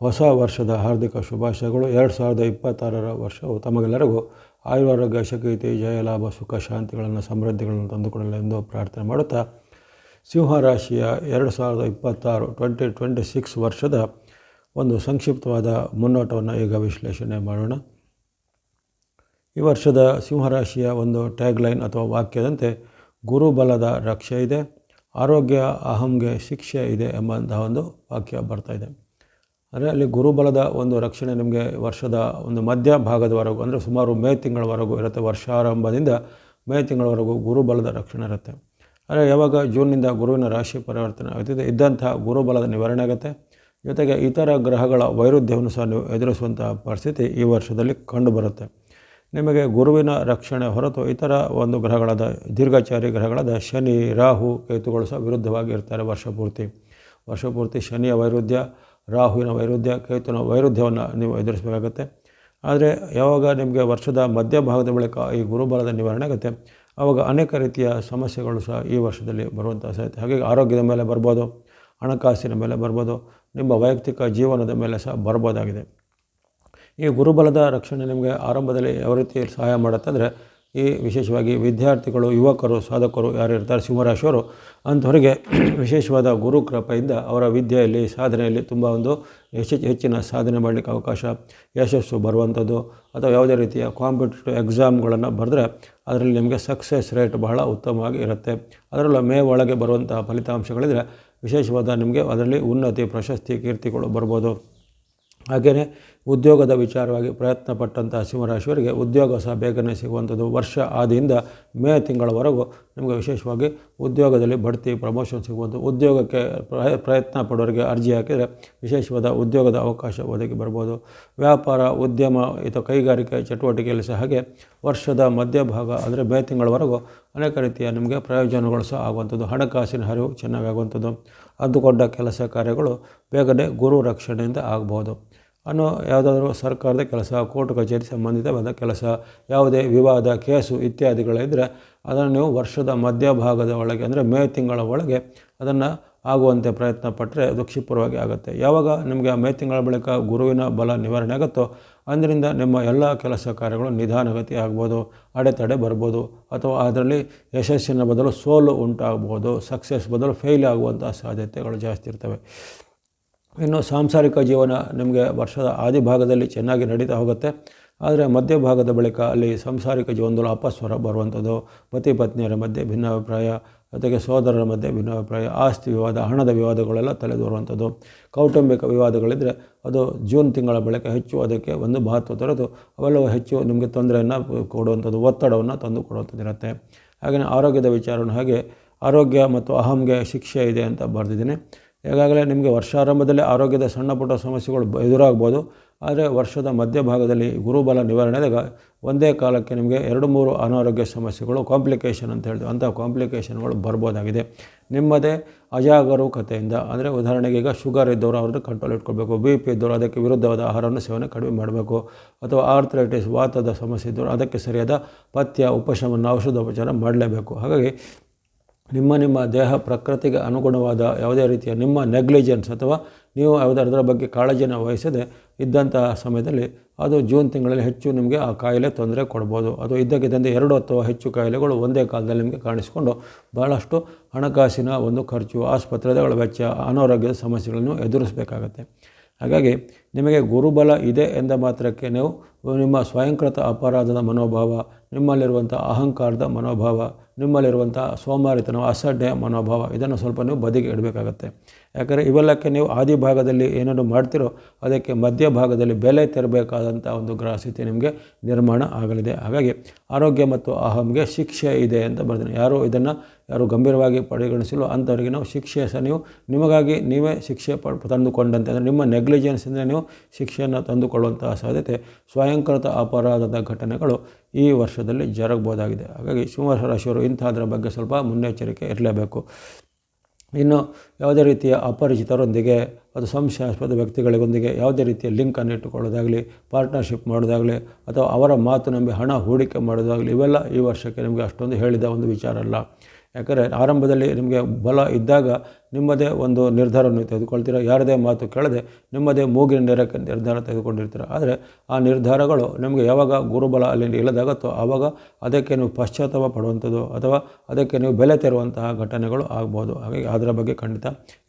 ಹೊಸ ವರ್ಷದ ಹಾರ್ದಿಕ ಶುಭಾಶಯಗಳು. ಎರಡು ಸಾವಿರದ ಇಪ್ಪತ್ತಾರರ ವರ್ಷವು ತಮಗೆಲ್ಲರಿಗೂ. ಆಯುರಾರೋಗ್ಯ, ಶಕ್ತಿ, ಜಯ, ಲಾಭ, ಸುಖ, ಶಾಂತಿಗಳನ್ನು, ಸಮೃದ್ಧಿಗಳನ್ನು ತಂದುಕೊಡಲೆಂದು ಪ್ರಾರ್ಥನೆ ಮಾಡುತ್ತಾ, ಸಿಂಹ ರಾಶಿಯ ಎರಡು ಸಾವಿರದ ಇಪ್ಪತ್ತಾರು ಟ್ವೆಂಟಿ ಟ್ವೆಂಟಿ ಸಿಕ್ಸ್ ವರ್ಷದ ಒಂದು ಸಂಕ್ಷಿಪ್ತವಾದ ಮುನ್ನೋಟವನ್ನು ಈಗ ವಿಶ್ಲೇಷಣೆ ಮಾಡೋಣ. ಈ ವರ್ಷದ ಸಿಂಹರಾಶಿಯ ಒಂದು ಟ್ಯಾಗ್ಲೈನ್ ಅಥವಾ ವಾಕ್ಯದಂತೆ ಗುರುಬಲದ ರಕ್ಷೆ ಇದೆ, ಆರೋಗ್ಯ, ಅಹಂಗೆ, ಶಿಕ್ಷೆ ಇದೆ ಎಂಬಂತಹ ಒಂದು ವಾಕ್ಯ ಬರ್ತಾ ಇದೆ. ಅಂದರೆ ಅಲ್ಲಿ ಗುರುಬಲದ ಒಂದು ರಕ್ಷಣೆ ನಿಮಗೆ ವರ್ಷದ ಒಂದು ಮಧ್ಯ ಭಾಗದವರೆಗೂ ಅಂದರೆ ಸುಮಾರು ಮೇ ತಿಂಗಳವರೆಗೂ ಇರುತ್ತೆ. ವರ್ಷಾರಂಭದಿಂದ ಮೇ ತಿಂಗಳವರೆಗೂ ಗುರುಬಲದ ರಕ್ಷಣೆ ಇರುತ್ತೆ. ಅಂದರೆ ಯಾವಾಗ ಜೂನ್ನಿಂದ ಗುರುವಿನ ರಾಶಿ ಪರಿವರ್ತನೆ ಆಗ್ತದೆ, ಇದ್ದಂಥ ಗುರುಬಲದ ನಿವಾರಣೆ ಆಗುತ್ತೆ. ಜೊತೆಗೆ ಇತರ ಗ್ರಹಗಳ ವೈರುಧ್ಯವನ್ನು ಸಹ ನೀವು ಎದುರಿಸುವಂಥ ಪರಿಸ್ಥಿತಿ ಈ ವರ್ಷದಲ್ಲಿ ಕಂಡುಬರುತ್ತೆ ನಿಮಗೆ ಗುರುವಿನ ರಕ್ಷಣೆ ಹೊರತು ಇತರ ಒಂದು ಗ್ರಹಗಳಾದ, ದೀರ್ಘಚಾರಿ ಗ್ರಹಗಳಾದ ಶನಿ, ರಾಹು, ಕೇತುಗಳು ಸಹ ವಿರುದ್ಧವಾಗಿ ಇರ್ತಾರೆ ವರ್ಷಪೂರ್ತಿ ವರ್ಷಪೂರ್ತಿ ವರ್ಷ ಪೂರ್ತಿ ಶನಿಯ ವೈರುಧ್ಯ ರಾಹುವಿನ ವೈರುಧ್ಯ, ಕೇತುವಿನ ವೈರುಧ್ಯವನ್ನು ನೀವು ಎದುರಿಸಬೇಕಾಗುತ್ತೆ. ಆದರೆ ಯಾವಾಗ ನಿಮಗೆ ವರ್ಷದ ಮಧ್ಯಭಾಗದ ಬಳಿಕ ಈ ಗುರುಬಲದ ನಿವಾರಣೆ ಆಗುತ್ತೆ ಆವಾಗ ಅನೇಕ ರೀತಿಯ ಸಮಸ್ಯೆಗಳು ಸಹ ಈ ವರ್ಷದಲ್ಲಿ ಬರುವಂಥ ಸಾಧ್ಯತೆ. ಹಾಗಾಗಿ ಆರೋಗ್ಯದ ಮೇಲೆ ಬರ್ಬೋದು, ಹಣಕಾಸಿನ ಮೇಲೆ ಬರ್ಬೋದು, ನಿಮ್ಮ ವೈಯಕ್ತಿಕ ಜೀವನದ ಮೇಲೆ ಸಹ ಬರ್ಬೋದಾಗಿದೆ. ಈ ಗುರುಬಲದ ರಕ್ಷಣೆ ನಿಮಗೆ ಆರಂಭದಲ್ಲಿ ಯಾವ ರೀತಿ ಸಹಾಯ ಮಾಡುತ್ತಂದರೆ ಈ ವಿಶೇಷವಾಗಿ ವಿದ್ಯಾರ್ಥಿಗಳು, ಯುವಕರು, ಸಾಧಕರು ಯಾರು ಇರ್ತಾರೆ, ಸಿಂಹರಾಶಿಯವರು, ಅಂಥವರಿಗೆ ವಿಶೇಷವಾದ ಗುರು ಕೃಪೆಯಿಂದ ಅವರ ವಿದ್ಯೆಯಲ್ಲಿ, ಸಾಧನೆಯಲ್ಲಿ ತುಂಬ ಒಂದು ಹೆಚ್ಚು, ಹೆಚ್ಚಿನ ಸಾಧನೆ ಮಾಡಲಿಕ್ಕೆ ಅವಕಾಶ, ಯಶಸ್ಸು ಬರುವಂಥದ್ದು. ಅಥವಾ ಯಾವುದೇ ರೀತಿಯ ಕಾಂಪಿಟೇಟಿವ್ ಎಕ್ಸಾಮ್ಗಳನ್ನು ಬರೆದ್ರೆ ಅದರಲ್ಲಿ ನಿಮಗೆ ಸಕ್ಸಸ್ ರೇಟ್ ಬಹಳ ಉತ್ತಮವಾಗಿ ಇರುತ್ತೆ. ಅದರಲ್ಲೂ ಮೇ ಒಳಗೆ ಬರುವಂತಹ ಫಲಿತಾಂಶಗಳಿದ್ರೆ ವಿಶೇಷವಾದ ನಿಮಗೆ ಅದರಲ್ಲಿ ಉನ್ನತಿ, ಪ್ರಶಸ್ತಿ, ಕೀರ್ತಿಗಳು ಬರ್ಬೋದು. ಹಾಗೆಯೇ ಉದ್ಯೋಗದ ವಿಚಾರವಾಗಿ ಪ್ರಯತ್ನ ಪಟ್ಟಂಥ ಸಿಂಹರಾಶಿಯವರಿಗೆ ಉದ್ಯೋಗ ಸಹ ಬೇಗನೆ ಸಿಗುವಂಥದ್ದು. ವರ್ಷ ಆದಿಯಿಂದ ಮೇ ತಿಂಗಳವರೆಗೂ ನಿಮಗೆ ವಿಶೇಷವಾಗಿ ಉದ್ಯೋಗದಲ್ಲಿ ಬಡ್ತಿ ಪ್ರಮೋಷನ್ ಸಿಗುವಂಥದ್ದು. ಉದ್ಯೋಗಕ್ಕೆ ಪ್ರಯತ್ನ ಪಡೋರಿಗೆ ಅರ್ಜಿ ಹಾಕಿದರೆ ವಿಶೇಷವಾದ ಉದ್ಯೋಗದ ಅವಕಾಶ ಒದಗಿ ಬರ್ಬೋದು. ವ್ಯಾಪಾರ, ಉದ್ಯಮ ಅಥವಾ ಕೈಗಾರಿಕೆ ಚಟುವಟಿಕೆಯಲ್ಲಿ ಸಹ ಹಾಗೆ ವರ್ಷದ ಮಧ್ಯಭಾಗ ಅಂದರೆ ಮೇ ತಿಂಗಳವರೆಗೂ ಅನೇಕ ರೀತಿಯ ನಿಮಗೆ ಪ್ರಯೋಜನಗಳು ಸಹ ಆಗುವಂಥದ್ದು. ಹಣಕಾಸಿನ ಹರಿವು ಚೆನ್ನಾಗಿ ಆಗುವಂಥದ್ದು. ಅಂದುಕೊಂಡ ಕೆಲಸ ಕಾರ್ಯಗಳು ಬೇಗನೆ ಗುರು ರಕ್ಷಣೆಯಿಂದ ಆಗಬಹುದು ಅನ್ನೋ ಯಾವುದಾದ್ರೂ ಸರ್ಕಾರದ ಕೆಲಸ, ಕೋರ್ಟ್ ಕಚೇರಿ ಸಂಬಂಧಿತವಾದ ಕೆಲಸ, ಯಾವುದೇ ವಿವಾದ, ಕೇಸು ಇತ್ಯಾದಿಗಳಿದ್ದರೆ ಅದನ್ನು ನೀವು ವರ್ಷದ ಮಧ್ಯಭಾಗದ ಒಳಗೆ ಅಂದರೆ ಮೇ ತಿಂಗಳ ಒಳಗೆ ಅದನ್ನು ಆಗುವಂತೆ ಪ್ರಯತ್ನ ಪಟ್ಟರೆ ಅದು ಕ್ಷಿಪ್ರವಾಗಿ ಆಗುತ್ತೆ. ಯಾವಾಗ ನಿಮಗೆ ಮೇ ತಿಂಗಳ ಬಳಿಕ ಗುರುವಿನ ಬಲ ನಿವಾರಣೆ ಆಗುತ್ತೋ ಅದರಿಂದ ನಿಮ್ಮ ಎಲ್ಲ ಕೆಲಸ ಕಾರ್ಯಗಳು ನಿಧಾನಗತಿ ಆಗ್ಬೋದು, ಅಡೆತಡೆ ಬರ್ಬೋದು, ಅಥವಾ ಅದರಲ್ಲಿ ಯಶಸ್ಸಿನ ಬದಲು ಸೋಲು ಉಂಟಾಗ್ಬೋದು, ಸಕ್ಸಸ್ ಬದಲು ಫೇಲ್ ಆಗುವಂಥ ಸಾಧ್ಯತೆಗಳು ಜಾಸ್ತಿ ಇರ್ತವೆ. ಇನ್ನು ಸಾಂಸಾರಿಕ ಜೀವನ ನಿಮಗೆ ವರ್ಷದ ಆದಿಭಾಗದಲ್ಲಿ ಚೆನ್ನಾಗಿ ನಡೀತಾ ಹೋಗುತ್ತೆ. ಆದರೆ ಮಧ್ಯಭಾಗದ ಬಳಿಕ ಅಲ್ಲಿ ಸಾಂಸಾರಿಕ ಜೀವನದಲ್ಲಿ ಅಪಸ್ವರ ಬರುವಂಥದ್ದು, ಪತಿ ಪತ್ನಿಯರ ಮಧ್ಯೆ ಭಿನ್ನಾಭಿಪ್ರಾಯ, ಜೊತೆಗೆ ಸೋದರರ ಮಧ್ಯೆ ಭಿನ್ನಾಭಿಪ್ರಾಯ, ಆಸ್ತಿ ವಿವಾದ, ಹಣದ ವಿವಾದಗಳೆಲ್ಲ ತಲೆದೋರುವಂಥದ್ದು. ಕೌಟುಂಬಿಕ ವಿವಾದಗಳಿದ್ದರೆ ಅದು ಜೂನ್ ತಿಂಗಳ ಬಳಿಕ ಹೆಚ್ಚು ಅದಕ್ಕೆ ಒಂದು ಮಹತ್ವ ತರೋದು ಅವೆಲ್ಲವೂ ಹೆಚ್ಚು ನಿಮಗೆ ತೊಂದರೆಯನ್ನು ಕೊಡುವಂಥದ್ದು, ಒತ್ತಡವನ್ನು ತಂದು ಕೊಡುವಂಥದ್ದು ಇರುತ್ತೆ. ಹಾಗೆಯೇ ಆರೋಗ್ಯದ ವಿಚಾರವನ್ನು ಹಾಗೆ. ಆರೋಗ್ಯ ಮತ್ತು ಅಹಂಗೆ ಶಿಕ್ಷೆ ಇದೆ ಅಂತ ಬರೆದಿದ್ದೀನಿ. ಈಗಾಗಲೇ ನಿಮಗೆ ವರ್ಷಾರಂಭದಲ್ಲಿ ಆರೋಗ್ಯದ ಸಣ್ಣ ಪುಟ್ಟ ಸಮಸ್ಯೆಗಳು ಎದುರಾಗ್ಬೋದು. ಆದರೆ ವರ್ಷದ ಮಧ್ಯಭಾಗದಲ್ಲಿ ಗುರುಬಲ ನಿವಾರಣೆದಾಗ ಒಂದೇ ಕಾಲಕ್ಕೆ ನಿಮಗೆ ಎರಡು ಮೂರು ಅನಾರೋಗ್ಯ ಸಮಸ್ಯೆಗಳು ಕಾಂಪ್ಲಿಕೇಶನ್ ಅಂತ ಹೇಳ್ತೀವಿ. ಅಂಥ ಕಾಂಪ್ಲಿಕೇಶನ್ಗಳು ಬರ್ಬೋದಾಗಿದೆ. ನಿಮ್ಮದೇ ಅಜಾಗರೂಕತೆಯಿಂದ, ಅಂದರೆ ಉದಾಹರಣೆಗೆ ಈಗ ಶುಗರ್ ಇದ್ದವರು ಅವ್ರನ್ನ ಕಂಟ್ರೋಲ್ ಇಟ್ಕೊಳ್ಬೇಕು ಬಿ ಪಿ ಇದ್ದವರು ಅದಕ್ಕೆ ವಿರುದ್ಧವಾದ ಆಹಾರವನ್ನು ಸೇವನೆ ಕಡಿಮೆ ಮಾಡಬೇಕು, ಅಥವಾ ಆರ್ಥ್ರೈಟಿಸ್ ವಾತದ ಸಮಸ್ಯೆ ಇದ್ದವರು ಅದಕ್ಕೆ ಸರಿಯಾದ ಪಥ್ಯ, ಉಪಶಮನ, ಔಷಧೋಪಚಾರ ಮಾಡಲೇಬೇಕು. ಹಾಗಾಗಿ ನಿಮ್ಮ ನಿಮ್ಮ ದೇಹ ಪ್ರಕೃತಿಗೆ ಅನುಗುಣವಾದ ಯಾವುದೇ ರೀತಿಯ ನಿಮ್ಮ ನೆಗ್ಲಿಜೆನ್ಸ್ ಅಥವಾ ನೀವು ಯಾವುದರ ಬಗ್ಗೆ ಕಾಳಜಿಯನ್ನು ವಹಿಸದೆ ಇದ್ದಂತಹ ಸಮಯದಲ್ಲಿ ಅದು ಜೂನ್ ತಿಂಗಳಲ್ಲಿ ಹೆಚ್ಚು ನಿಮಗೆ ಆ ಕಾಯಿಲೆ ತೊಂದರೆ ಕೊಡ್ಬೋದು. ಅದು ಇದ್ದಕ್ಕಿದ್ದಂತೆ ಎರಡು ಅಥವಾ ಹೆಚ್ಚು ಕಾಯಿಲೆಗಳು ಒಂದೇ ಕಾಲದಲ್ಲಿ ನಿಮಗೆ ಕಾಣಿಸಿಕೊಂಡು ಭಾಳಷ್ಟು ಹಣಕಾಸಿನ ಒಂದು ಖರ್ಚು, ಆಸ್ಪತ್ರೆಗಳ ವೆಚ್ಚ, ಅನಾರೋಗ್ಯದ ಸಮಸ್ಯೆಗಳನ್ನು ಎದುರಿಸಬೇಕಾಗತ್ತೆ. ಹಾಗಾಗಿ ನಿಮಗೆ ಗುರುಬಲ ಇದೆ ಎಂದ ಮಾತ್ರಕ್ಕೆ ನೀವು ನಿಮ್ಮ ಸ್ವಯಂಕೃತ ಅಪರಾಧದ ಮನೋಭಾವ, ನಿಮ್ಮಲ್ಲಿರುವಂಥ ಅಹಂಕಾರದ ಮನೋಭಾವ, ನಿಮ್ಮಲ್ಲಿರುವಂಥ ಸೋಮಾರಿತನ ಅಸಡ್ಡೆ ಮನೋಭಾವ, ಇದನ್ನು ಸ್ವಲ್ಪ ನೀವು ಬದಿಗೆ ಇಡಬೇಕಾಗತ್ತೆ. ಯಾಕಂದರೆ ಇವೆಲ್ಲಕ್ಕೆ ನೀವು ಆದಿಭಾಗದಲ್ಲಿ ಏನೇನು ಮಾಡ್ತಿರೋ ಅದಕ್ಕೆ ಮಧ್ಯಭಾಗದಲ್ಲಿ ಬೆಲೆ ತೆರಬೇಕಾದಂಥ ಒಂದು ಗ್ರಹಸ್ಥಿತಿ ನಿಮಗೆ ನಿರ್ಮಾಣ ಆಗಲಿದೆ. ಹಾಗಾಗಿ ಆರೋಗ್ಯ ಮತ್ತು ಅಹಂಗೆ ಶಿಕ್ಷೆ ಇದೆ ಅಂತ ಬರ್ತೀನಿ ಯಾರು ಇದನ್ನು ಯಾರು ಗಂಭೀರವಾಗಿ ಪರಿಗಣಿಸಲು ಅಂಥವರಿಗೆ ನಾವು ಶಿಕ್ಷೆ ಸಹ ನೀವು ನಿಮಗಾಗಿ ನೀವೇ ಶಿಕ್ಷೆ ತಂದುಕೊಂಡಂತೆ. ಅಂದರೆ ನಿಮ್ಮ ನೆಗ್ಲಿಜೆನ್ಸಿಂದ ನೀವು ಶಿಕ್ಷೆಯನ್ನು ತಂದುಕೊಳ್ಳುವಂತಹ ಸಾಧ್ಯತೆ ಸ್ವಯಂಕೃತ ಅಪರಾಧದ ಘಟನೆಗಳು ಈ ವರ್ಷದಲ್ಲಿ ಜರಗಬಹುದಾಗಿದೆ. ಹಾಗಾಗಿ ಸಿಂಹ ರಾಶಿಯವರು ಇಂಥದ್ರ ಬಗ್ಗೆ ಸ್ವಲ್ಪ ಮುನ್ನೆಚ್ಚರಿಕೆ ಇರಲೇಬೇಕು. ಇನ್ನು ಯಾವುದೇ ರೀತಿಯ ಅಪರಿಚಿತರೊಂದಿಗೆ ಅದು ಸಂಶಯಾಸ್ಪದ ವ್ಯಕ್ತಿಗಳಿಗೊಂದಿಗೆ ಯಾವುದೇ ರೀತಿಯ ಲಿಂಕನ್ನು ಇಟ್ಟುಕೊಳ್ಳೋದಾಗಲಿ, ಪಾರ್ಟ್ನರ್ಶಿಪ್ ಮಾಡೋದಾಗಲಿ, ಅಥವಾ ಅವರ ಮಾತು ನಂಬಿ ಹಣ ಹೂಡಿಕೆ ಮಾಡೋದಾಗಲಿ, ಇವೆಲ್ಲ ಈ ವರ್ಷಕ್ಕೆ ನಿಮಗೆ ಅಷ್ಟೊಂದು ಹೇಳಿದ ಒಂದು ವಿಚಾರ ಅಲ್ಲ ಯಾಕಂದರೆ ಆರಂಭದಲ್ಲಿ ನಿಮಗೆ ಬಲ ಇದ್ದಾಗ ನಿಮ್ಮದೇ ಒಂದು ನಿರ್ಧಾರವನ್ನು ತೆಗೆದುಕೊಳ್ತೀರ, ಯಾರದೇ ಮಾತು ಕೇಳದೆ ನಿಮ್ಮದೇ ಮೂಗಿನ ನೇರಕ್ಕೆ ನಿರ್ಧಾರ ತೆಗೆದುಕೊಂಡಿರ್ತೀರ. ಆದರೆ ಆ ನಿರ್ಧಾರಗಳು ನಿಮಗೆ ಯಾವಾಗ ಗುರುಬಲ ಅಲ್ಲಿ ಇಲ್ಲದಾಗತ್ತೋ ಆವಾಗ ಅದಕ್ಕೆ ನೀವು ಪಶ್ಚಾತ್ತಾಪ ಪಡುವಂಥದ್ದು ಅಥವಾ ಅದಕ್ಕೆ ನೀವು ಬೆಲೆ ತೆರುವಂತಹ ಘಟನೆಗಳು ಆಗ್ಬೋದು. ಹಾಗಾಗಿ ಅದರ ಬಗ್ಗೆ ಖಂಡಿತ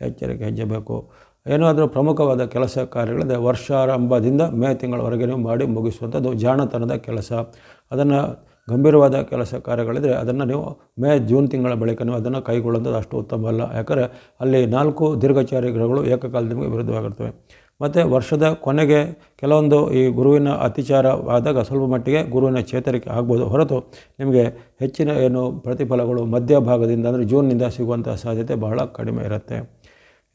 ಎಚ್ಚರಿಕೆ ಹೆಜ್ಜಬೇಕು ಏನಾದರೂ ಪ್ರಮುಖವಾದ ಕೆಲಸ ಕಾರ್ಯಗಳಿದೆ ವರ್ಷಾರಂಭದಿಂದ ಮೇ ತಿಂಗಳವರೆಗೆ ನೀವು ಮಾಡಿ ಮುಗಿಸುವಂಥದ್ದು ಜಾಣತನದ ಕೆಲಸ. ಅದನ್ನು ಗಂಭೀರವಾದ ಕೆಲಸ ಕಾರ್ಯಗಳಿದ್ದರೆ ಅದನ್ನು ನೀವು ಮೇ, ಜೂನ್ ತಿಂಗಳ ಬಳಿಕ ನೀವು ಅದನ್ನು ಕೈಗೊಳ್ಳುವಂಥದ್ದು ಅಷ್ಟು ಉತ್ತಮ ಅಲ್ಲ. ಯಾಕಂದರೆ ಅಲ್ಲಿ ನಾಲ್ಕು ದೀರ್ಘಚಾರಿ ಗ್ರಹಗಳು ಏಕಕಾಲದಲ್ಲಿ ನಿಮಗೆ ವಿರುದ್ಧವಾಗಿರ್ತವೆ. ಮತ್ತು ವರ್ಷದ ಕೊನೆಗೆ ಕೆಲವೊಂದು ಈ ಗುರುವಿನ ಅತಿಚಾರವಾದಾಗ ಸ್ವಲ್ಪ ಮಟ್ಟಿಗೆ ಗುರುವಿನ ಚೇತರಿಕೆ ಆಗ್ಬೋದು. ಹೊರತು ನಿಮಗೆ ಹೆಚ್ಚಿನ ಏನು ಪ್ರತಿಫಲಗಳು ಮಧ್ಯ ಭಾಗದಿಂದ ಅಂದರೆ ಜೂನ್ನಿಂದ ಸಿಗುವಂಥ ಸಾಧ್ಯತೆ ಬಹಳ ಕಡಿಮೆ ಇರುತ್ತೆ.